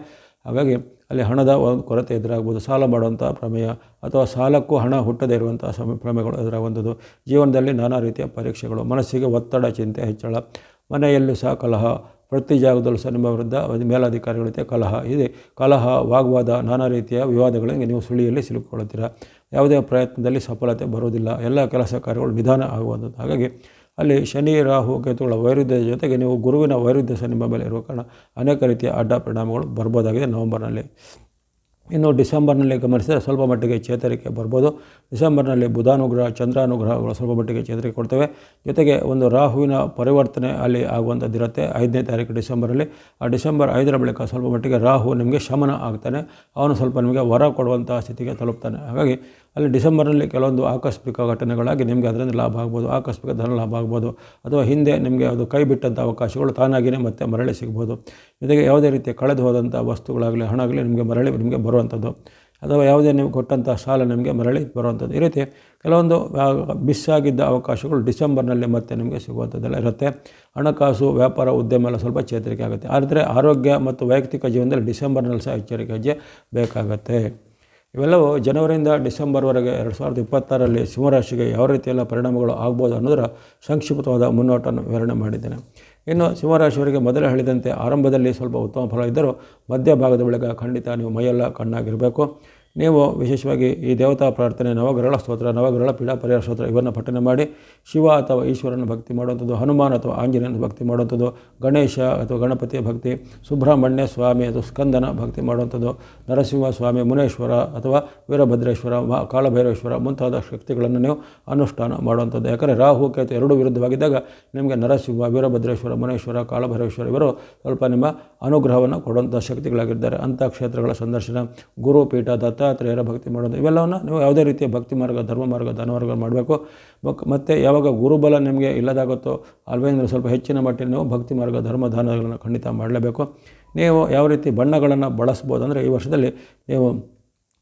ಹಾಗಾಗಿ ಅಲ್ಲಿ ಹಣದ ಒಂದು ಕೊರತೆ ಎದುರಾಗ್ಬೋದು, ಸಾಲ ಮಾಡುವಂಥ ಪ್ರಮೇಯ ಅಥವಾ ಸಾಲಕ್ಕೂ ಹಣ ಹುಟ್ಟದೇ ಇರುವಂಥ ಸಮ ಪ್ರಮೇಯಗಳು ಎದುರಾಗುವಂಥದ್ದು. ಜೀವನದಲ್ಲಿ ನಾನಾ ರೀತಿಯ ಪರೀಕ್ಷೆಗಳು, ಮನಸ್ಸಿಗೆ ಒತ್ತಡ, ಚಿಂತೆ, ಹೆಚ್ಚಳ, ಮನೆಯಲ್ಲೂ ಸಹ ಕಲಹ, ಪ್ರತಿ ಜಾಗದಲ್ಲೂ ಸಹ ನಿಮ್ಮ ವಿರುದ್ಧ ಮೇಲಾಧಿಕಾರಿಗಳ ಜೊತೆ ಕಲಹ. ಇದೆ ಕಲಹ, ವಾಗ್ವಾದ, ನಾನಾ ರೀತಿಯ ವಿವಾದಗಳಿಗೆ ನೀವು ಸುಳಿಯಲ್ಲಿ ಸಿಲುಕೊಳ್ಳುತ್ತೀರ ಯಾವುದೇ ಪ್ರಯತ್ನದಲ್ಲಿ ಸಫಲತೆ ಬರುವುದಿಲ್ಲ. ಎಲ್ಲ ಕೆಲಸ ಕಾರ್ಯಗಳು ನಿಧಾನ ಆಗುವಂಥದ್ದು. ಹಾಗಾಗಿ ಅಲ್ಲಿ ಶನಿ ರಾಹು ಕೇತುಗಳ ವೈರುಧ್ಯದ ಜೊತೆಗೆ ನೀವು ಗುರುವಿನ ವೈರುಧ್ಯ ಸಹ ನಿಮ್ಮ ಮೇಲೆ ಇರುವ ಕಾರಣ ಅನೇಕ ರೀತಿಯ ಅಡ್ಡ ಪರಿಣಾಮಗಳು ಬರ್ಬೋದಾಗಿದೆ ನವೆಂಬರ್ನಲ್ಲಿ. ಇನ್ನು ಡಿಸೆಂಬರ್ನಲ್ಲಿ ಗಮನಿಸಿದರೆ ಸ್ವಲ್ಪ ಮಟ್ಟಿಗೆ ಚೇತರಿಕೆ ಬರ್ಬೋದು. ಡಿಸೆಂಬರ್ನಲ್ಲಿ ಬುಧಾನುಗ್ರಹ, ಚಂದ್ರಾನುಗ್ರಹಗಳು ಸ್ವಲ್ಪ ಮಟ್ಟಿಗೆ ಚೇತರಿಕೆ ಕೊಡ್ತವೆ. ಜೊತೆಗೆ ಒಂದು ರಾಹುವಿನ ಪರಿವರ್ತನೆ ಅಲ್ಲಿ ಆಗುವಂಥದ್ದಿರುತ್ತೆ ಐದನೇ ತಾರೀಕು ಡಿಸೆಂಬರಲ್ಲಿ ಆ ಡಿಸೆಂಬರ್ ಐದರ ಬಳಿಕ ಸ್ವಲ್ಪ ಮಟ್ಟಿಗೆ ರಾಹು ನಿಮಗೆ ಶಮನ ಆಗ್ತಾನೆ. ಅವನು ಸ್ವಲ್ಪ ನಿಮಗೆ ವರ ಕೊಡುವಂಥ ಸ್ಥಿತಿಗೆ ತಲುಪ್ತಾನೆ. ಹಾಗಾಗಿ ಅಲ್ಲಿ ಡಿಸೆಂಬರ್ನಲ್ಲಿ ಕೆಲವೊಂದು ಆಕಸ್ಮಿಕ ಘಟನೆಗಳಾಗಿ ನಿಮಗೆ ಅದರಿಂದ ಲಾಭ ಆಗ್ಬೋದು, ಆಕಸ್ಮಿಕ ಧನ ಲಾಭ ಆಗ್ಬೋದು, ಅಥವಾ ಹಿಂದೆ ನಿಮಗೆ ಅದು ಕೈ ಬಿಟ್ಟಂಥ ಅವಕಾಶಗಳು ತಾನಾಗಿಯೇ ಮತ್ತೆ ಮರಳಿ ಸಿಗ್ಬೋದು. ಜೊತೆಗೆ ಯಾವುದೇ ರೀತಿಯ ಕಳೆದು ಹೋದಂಥ ವಸ್ತುಗಳಾಗಲಿ ಹಣ ಆಗಲಿ ನಿಮಗೆ ಮರಳಿ, ನಿಮಗೆ ಬರುವಂಥದ್ದು. ಅಥವಾ ಯಾವುದೇ ನೀವು ಕೊಟ್ಟಂಥ ಸಾಲ ನಿಮಗೆ ಮರಳಿ ಬರುವಂಥದ್ದು. ಈ ರೀತಿ ಕೆಲವೊಂದು ಮಿಸ್ ಆಗಿದ್ದ ಅವಕಾಶಗಳು ಡಿಸೆಂಬರ್ನಲ್ಲಿ ಮತ್ತೆ ನಿಮಗೆ ಸಿಗುವಂಥದ್ದೆಲ್ಲ ಇರುತ್ತೆ. ಹಣಕಾಸು, ವ್ಯಾಪಾರ, ಉದ್ಯಮ ಎಲ್ಲ ಸ್ವಲ್ಪ ಚೇತರಿಕೆ ಆಗುತ್ತೆ. ಆದರೆ ಆರೋಗ್ಯ ಮತ್ತು ವೈಯಕ್ತಿಕ ಜೀವನದಲ್ಲಿ ಡಿಸೆಂಬರ್ನಲ್ಲಿ ಸಹ ಎಚ್ಚರಿಕೆ ಹೆಜ್ಜೆ ಬೇಕಾಗತ್ತೆ. ಇವೆಲ್ಲವೂ ಜನವರಿಯಿಂದ ಡಿಸೆಂಬರ್ವರೆಗೆ ಎರಡು ಸಾವಿರದ ಇಪ್ಪತ್ತಾರರಲ್ಲಿ ಸಿಂಹರಾಶಿಗೆ ಯಾವ ರೀತಿಯೆಲ್ಲ ಪರಿಣಾಮಗಳು ಆಗ್ಬೋದು ಅನ್ನೋದರ ಸಂಕ್ಷಿಪ್ತವಾದ ಮುನ್ನೋಟವನ್ನು ವಿವರಣೆ ಮಾಡಿದ್ದೇನೆ. ಇನ್ನು ಸಿಂಹರಾಶಿಯವರಿಗೆ ಮೊದಲೇ ಹೇಳಿದಂತೆ ಆರಂಭದಲ್ಲಿ ಸ್ವಲ್ಪ ಉತ್ತಮ ಫಲ ಇದ್ದರೂ ಮಧ್ಯಭಾಗದ ಬಳಿಕ ಖಂಡಿತ ನೀವು ಮೈಯೆಲ್ಲ ಕಣ್ಣಾಗಿರಬೇಕು. ನೀವು ವಿಶೇಷವಾಗಿ ಈ ದೇವತಾ ಪ್ರಾರ್ಥನೆ ನವಗ್ರಹಳ ಸ್ತೋತ್ರ ನವಗ್ರಹಳ ಪೀಡಾ ಪರಿಹಾರ ಸ್ತೋತ್ರ ಇವನ್ನು ಪಠನೆ ಮಾಡಿ ಶಿವ ಅಥವಾ ಈಶ್ವರನ ಭಕ್ತಿ ಮಾಡುವಂಥದ್ದು, ಹನುಮಾನ್ ಅಥವಾ ಆಂಜನೇಯನ ಭಕ್ತಿ ಮಾಡುವಂಥದ್ದು, ಗಣೇಶ ಅಥವಾ ಗಣಪತಿಯ ಭಕ್ತಿ, ಸುಬ್ರಹ್ಮಣ್ಯ ಸ್ವಾಮಿ ಅಥವಾ ಸ್ಕಂದನ ಭಕ್ತಿ ಮಾಡುವಂಥದ್ದು ನರಸಿಂಹ ಸ್ವಾಮಿ ಮುನೇಶ್ವರ ಅಥವಾ ವೀರಭದ್ರೇಶ್ವರ ಕಾಳಭೈರವೇಶ್ವರ ಮುಂತಾದ ಶಕ್ತಿಗಳನ್ನು ನೀವು ಅನುಷ್ಠಾನ ಮಾಡುವಂಥದ್ದು. ಯಾಕಂದರೆ ರಾಹು, ಕೇತು ಎರಡೂ ವಿರುದ್ಧವಾಗಿದ್ದಾಗ ನಿಮಗೆ ನರಸಿಂಹ, ವೀರಭದ್ರೇಶ್ವರ, ಮುನೇಶ್ವರ ಕಾಳಭೈರವೇಶ್ವರ ಇವರು ಸ್ವಲ್ಪ ನಿಮ್ಮ ಅನುಗ್ರಹವನ್ನು ಕೊಡುವಂಥ ಶಕ್ತಿಗಳಾಗಿದ್ದಾರೆ. ಅಂಥ ಕ್ಷೇತ್ರಗಳ ಸಂದರ್ಶನ, ಗುರುಪೀಠ ದತ್ತಾತ್ರೇಯರ ಭಕ್ತಿ ಮಾಡೋದು. ಇವೆಲ್ಲವನ್ನು ನೀವು ಯಾವುದೇ ರೀತಿಯ ಭಕ್ತಿ ಮಾರ್ಗ, ಧರ್ಮ ಮಾರ್ಗ ಧನಮಾರ್ಗ ಮಾಡಬೇಕು. ಮತ್ತು ಯಾವಾಗ ಗುರುಬಲ ನಿಮಗೆ ಇಲ್ಲದಾಗುತ್ತೋ ಅಲ್ವೇಂದ್ರೆ ಸ್ವಲ್ಪ ಹೆಚ್ಚಿನ ಮಟ್ಟಿನ ನೀವು ಭಕ್ತಿ ಮಾರ್ಗ, ಧರ್ಮ ದಾನಗಳನ್ನು ಖಂಡಿತ ಮಾಡಲೇಬೇಕು. ನೀವು ಯಾವ ರೀತಿ ಬಣ್ಣಗಳನ್ನು ಬಳಸ್ಬೋದು ಅಂದರೆ ಈ ವರ್ಷದಲ್ಲಿ ನೀವು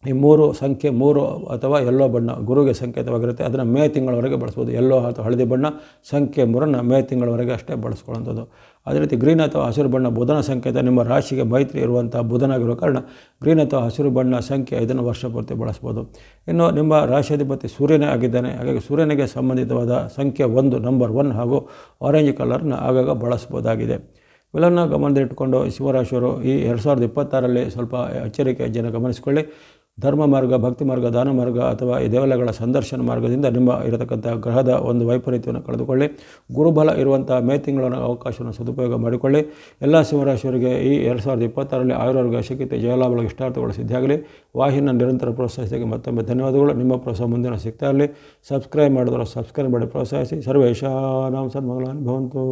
ಈ ಮೂರು ಸಂಖ್ಯೆ, ಮೂರು ಅಥವಾ ಎಲ್ಲೋ ಬಣ್ಣ ಗುರುಗೆ ಸಂಕೇತವಾಗಿರುತ್ತೆ. ಅದನ್ನು ಮೇ ತಿಂಗಳವರೆಗೆ ಬಳಸ್ಬೋದು. ಎಲ್ಲೋ ಅಥವಾ ಹಳದಿ ಬಣ್ಣ ಸಂಖ್ಯೆ ಮೂರನ್ನು ಮೇ ತಿಂಗಳವರೆಗೆ ಅಷ್ಟೇ ಬಳಸ್ಕೊಳ್ಳೋಂಥದ್ದು ಅದೇ ರೀತಿ ಗ್ರೀನ್ ಅಥವಾ ಹಸಿರು ಬಣ್ಣ ಬುಧನ ಸಂಕೇತ ನಿಮ್ಮ ರಾಶಿಗೆ ಮೈತ್ರಿ ಇರುವಂಥ ಬುಧನಾಗಿರುವ ಕಾರಣ ಗ್ರೀನ್ ಅಥವಾ ಹಸಿರು ಬಣ್ಣ ಸಂಖ್ಯೆ ಇದನ್ನು ವರ್ಷ ಪೂರ್ತಿ ಬಳಸ್ಬೋದು. ಇನ್ನು ನಿಮ್ಮ ರಾಶಿಯಾಧಿಪತಿ ಸೂರ್ಯನೇ ಆಗಿದ್ದಾನೆ. ಹಾಗಾಗಿ ಸೂರ್ಯನಿಗೆ ಸಂಬಂಧಿತವಾದ ಸಂಖ್ಯೆ ಒಂದು ನಂಬರ್ ಒನ್ ಹಾಗೂ ಆರೆಂಜ್ ಕಲರ್ನ ಆಗಾಗ ಬಳಸ್ಬೋದಾಗಿದೆ. ಇವೆಲ್ಲವನ್ನು ಗಮನದಲ್ಲಿಟ್ಟುಕೊಂಡು ಶಿವರಾಶಿಯವರು ಈ ಎರಡು ಸಾವಿರದ ಇಪ್ಪತ್ತಾರಲ್ಲಿ ಸ್ವಲ್ಪ ಎಚ್ಚರಿಕೆ ಜನ ಗಮನಿಸಿಕೊಳ್ಳಿ. ಧರ್ಮ ಮಾರ್ಗ, ಭಕ್ತಿ ಮಾರ್ಗ, ದಾನ ಮಾರ್ಗ ಅಥವಾ ಈ ದೇವಾಲಯಗಳ ಸಂದರ್ಶನ ಮಾರ್ಗದಿಂದ ನಿಮ್ಮ ಇರತಕ್ಕಂಥ ಗ್ರಹದ ಒಂದು ವೈಪರೀತ್ಯವನ್ನು ಕಳೆದುಕೊಳ್ಳಿ. ಗುರುಬಲ ಇರುವಂಥ ಮೇ ತಿಂಗಳ ಅವಕಾಶವನ್ನು ಸದುಪಯೋಗ ಮಾಡಿಕೊಳ್ಳಿ. ಎಲ್ಲ ಸಿಂಹರಾಶಿಯವರಿಗೆ ಈ ಎರಡು ಸಾವಿರದ ಇಪ್ಪತ್ತಾರರಲ್ಲಿ ಆಯುರ್ವರ್ಗ ಶಕ್ತಿ, ಜಯಲಾಭಗಳ ಇಷ್ಟಾರ್ಥಗಳು ಸಿದ್ಧಿಯಾಗಲಿ. ವಾಹಿನ ನಿರಂತರ ಪ್ರೋತ್ಸಾಹಿಸಿದಾಗ ಮತ್ತೊಮ್ಮೆ ಧನ್ಯವಾದಗಳು. ನಿಮ್ಮ ಪ್ರೋತ್ಸಾಹ ಮುಂದಿನ ಸಿಗ್ತಾ ಇರಲಿ ಸಬ್ಸ್ಕ್ರೈಬ್ ಮಾಡಿದ್ರೆ ಸಬ್ಸ್ಕ್ರೈಬ್ ಮಾಡಿ ಪ್ರೋತ್ಸಾಹಿಸಿ. ಸರ್ವೇಶಾನಾಂ ಸದ್ಮಗಳ ಭವಂತು.